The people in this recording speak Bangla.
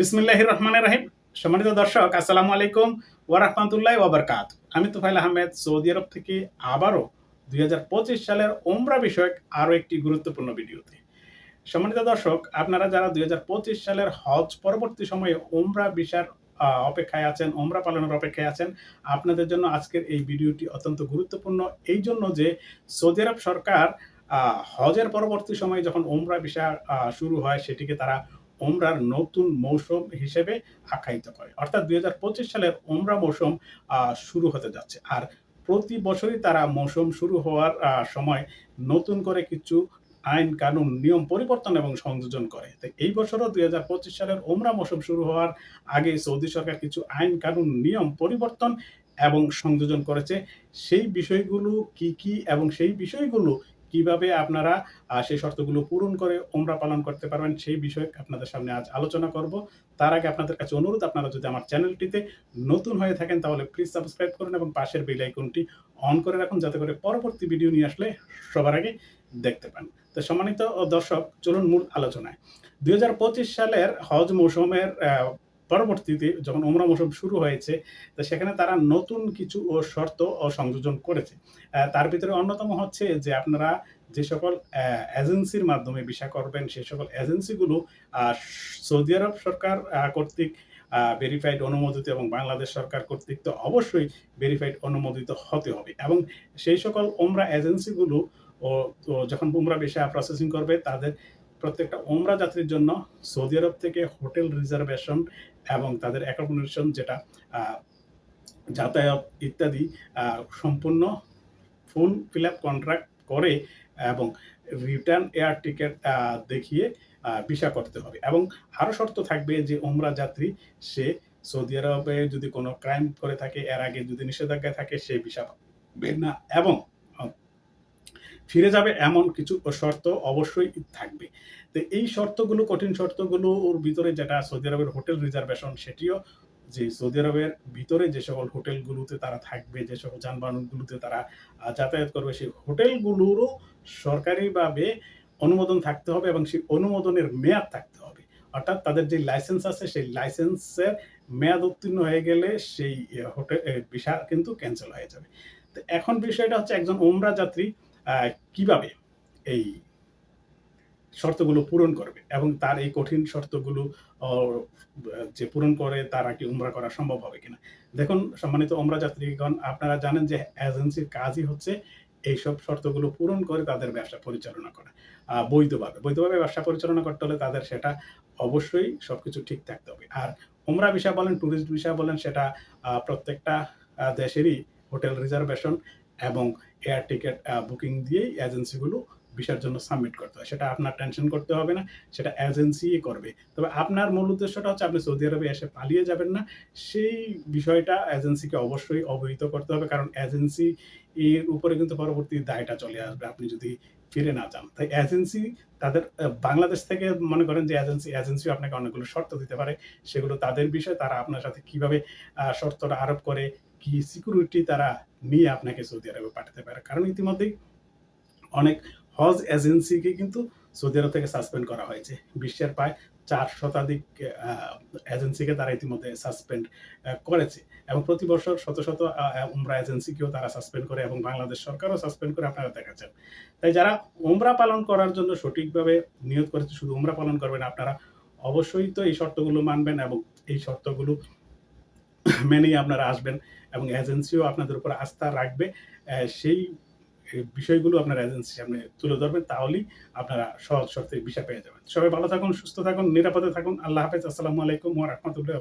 বিসমিল্লাহ রহমান রাহিম। সম্মানিত দর্শক, আসসালামু আলাইকুম ওয়ারাহমাতুল্লাহ ওয়াবারকাত আমি তুফাইল আহমেদ, সৌদি আরব থেকে আবারও দুই হাজার পঁচিশ সালের ওমরা বিষয়ক আরও একটি গুরুত্বপূর্ণ ভিডিওতে। সম্মানিত দর্শক, আপনারা যারা দুই হাজার পঁচিশ সালের হজ পরবর্তী সময়ে ওমরা বিষার অপেক্ষায় আছেন ওমরা পালনের অপেক্ষায় আছেন, আপনাদের জন্য আজকের এই ভিডিওটি অত্যন্ত গুরুত্বপূর্ণ। এই জন্য যে সৌদি আরব সরকার হজের পরবর্তী সময়ে যখন ওমরা বিষা শুরু হয়, সেটিকে তারা ওমরার নতুন মৌসুম হিসেবে আখ্যায়িত করে। অর্থাৎ দু হাজার পঁচিশ সালের ওমরা মৌসুম শুরু হতে যাচ্ছে। আর প্রতি বছরই তারা মৌসুম শুরু হওয়ার সময় নতুন করে কিছু আইন, কানুন, নিয়ম পরিবর্তন এবং সংযোজন করে। তো এই বছরও দুই হাজার পঁচিশ সালের ওমরা মৌসুম শুরু হওয়ার আগে সৌদি সরকার কিছু আইন, কানুন, নিয়ম পরিবর্তন এবং সংযোজন করেছে। সেই বিষয়গুলো কি কি এবং সেই বিষয়গুলো কীভাবে আপনারা সেই শর্তগুলো পূরণ করে ওমরা পালন করতে পারবেন সেই বিষয়ে আপনাদের সামনে আজ আলোচনা করব। তার আগে আপনাদের কাছে অনুরোধ, আপনারা যদি আমার চ্যানেলটিতে নতুন হয়ে থাকেন তাহলে প্লিজ সাবস্ক্রাইব করুন এবং পাশের বেল আইকনটি অন করে রাখুন যাতে করে পরবর্তী ভিডিও নিয়ে আসলে সবার আগে দেখতে পান। তো সম্মানিত দর্শক, চলুন মূল আলোচনায়। দুই হাজার পঁচিশ সালের হজ মৌসুমের পরবর্তীতে যখন ওমরা মৌসুম শুরু হয়েছে, তো সেখানে তারা নতুন কিছু ও শর্ত ও সংযোজন করেছে। তার ভিতরে অন্যতম হচ্ছে যে আপনারা যে সকল এজেন্সির মাধ্যমে ভিসা করবেন সেই সকল এজেন্সিগুলো সৌদি আরব সরকার কর্তৃক ভেরিফাইড অনুমোদিত এবং বাংলাদেশ সরকার কর্তৃক তো অবশ্যই ভেরিফাইড অনুমোদিত হতে হবে। এবং সেই সকল ওমরা এজেন্সিগুলো ও যখন বুমরা ভিসা প্রসেসিং করবে, তাদের প্রত্যেকটা ওমরা যাত্রীর জন্য সৌদি আরব থেকে হোটেল রিজার্ভেশন এবং তাদের অ্যাকোমোডেশন যেটা যাতায়াত ইত্যাদি সম্পূর্ণ ফোন ফিল আপ কন্ট্রাক্ট করে এবং রিটার্ন এয়ার টিকিট দেখিয়ে ভিসা করতে হবে। এবং আরও শর্ত থাকবে যে ওমরা যাত্রী, সে সৌদি আরবে যদি কোনো ক্রাইম করে থাকে, এর আগে যদি নিষেধাজ্ঞা থাকে, সে ভিসা পাবে না। এবং ফিরে যাবে এমন কিছু শর্ত অবশ্যই থাকবে। তো এই শর্তগুলো, কঠিন শর্তগুলো ওর ভিতরে যেটা সৌদি আরবের হোটেল রিজার্ভেশন, সেটিও যে সৌদি আরবের ভিতরে যে সকল হোটেলগুলোতে তারা থাকবে, যে সকল যানবাহনগুলোতে তারা যাতায়াত করবে, সেই হোটেলগুলোরও সরকারিভাবে অনুমোদন থাকতে হবে এবং সেই অনুমোদনের মেয়াদ থাকতে হবে। অর্থাৎ তাদের যে লাইসেন্স আছে, সেই লাইসেন্সের মেয়াদ উত্তীর্ণ হয়ে গেলে সেই হোটেল ভিসা কিন্তু ক্যান্সেল হয়ে যাবে। তো এখন বিষয়টা হচ্ছে একজন ওমরা যাত্রী কীভাবে এই শর্তগুলো পূরণ করবে এবং তার এই কঠিন শর্তগুলো যে পূরণ করে তারা কি উমরা করা সম্ভব হবে কিনা? দেখুন, সম্মানিত ওমরা যাত্রীগণ, আপনারা জানেন যে এজেন্সির কাজই হচ্ছে এইসব শর্তগুলো পূরণ করে তাদের ব্যবসা পরিচালনা করা। বৈধভাবে। বৈধভাবে ব্যবসা পরিচালনা করতে হলে তাদের সেটা অবশ্যই সবকিছু ঠিক থাকতে হবে। আর ওমরা বিষয় বলেন ট্যুরিস্ট বিষয় বলেন, সেটা প্রত্যেকটা দেশেরই হোটেল রিজার্ভেশন এবং এয়ার টিকিট বুকিং দিয়েই এজেন্সিগুলো ভিসার জন্য সাবমিট করতে হয়। সেটা আপনার টেনশন করতে হবে না, সেটা এজেন্সি করবে। তবে আপনার মূল উদ্দেশ্যটা হচ্ছে আপনি সৌদি আরবে এসে পালিয়ে যাবেন না, সেই বিষয়টা এজেন্সিকে অবশ্যই অবহিত করতে হবে, কারণ এজেন্সি এর উপরে কিন্তু পরবর্তী দায়টা চলে আসবে, আপনি যদি ফিরে না যান। তাই এজেন্সি তাদের বাংলাদেশ থেকে মনে করেন যে এজেন্সি এজেন্সিও আপনাকে অনেকগুলো শর্ত দিতে পারে। সেগুলো তাদের বিষয় তারা আপনার সাথে কীভাবে শর্তটা আরোপ করে, কি সিকিউরিটি তারা নিয়ে আপনাকে সৌদি আরবে পাঠাতে পারে। কারণ ইতিমধ্যেই অনেক হজ এজেন্সিকে কিন্তু সৌদি আরব থেকে সাসপেন্ড করা হয়েছে। বিশ্বের প্রায় চার শতাধিক এজেন্সিকে তারা ইতিমধ্যে সাসপেন্ড করেছে। এবং প্রতি বছর শত শত উমরা এজেন্সিকেও তারা সাসপেন্ড করে এবং বাংলাদেশ সরকারও সাসপেন্ড করে, আপনারা দেখাচ্ছেন তাই যারা উমরা পালন করার জন্য সঠিকভাবে নিয়োগ করেছে, শুধু উমরা পালন করবেন, আপনারা অবশ্যই তো এই শর্তগুলো মানবেন এবং এই শর্তগুলো মেনেই আপনারা আসবেন এবং এজেন্সিও আপনাদের উপর আস্থা রাখবে সেই বিষয়গুলো আপনার এজেন্সির সামনে তুলে ধরবেন, তাহলেই আপনারা সহজ শর্তে বিষয় পেয়ে যাবেন। সবাই ভালো থাকুন, সুস্থ থাকুন, নিরাপদে থাকুন। আল্লাহ হাফেজ। আসসালামু আলাইকুম ওয়া রাহমাতুল্লাহি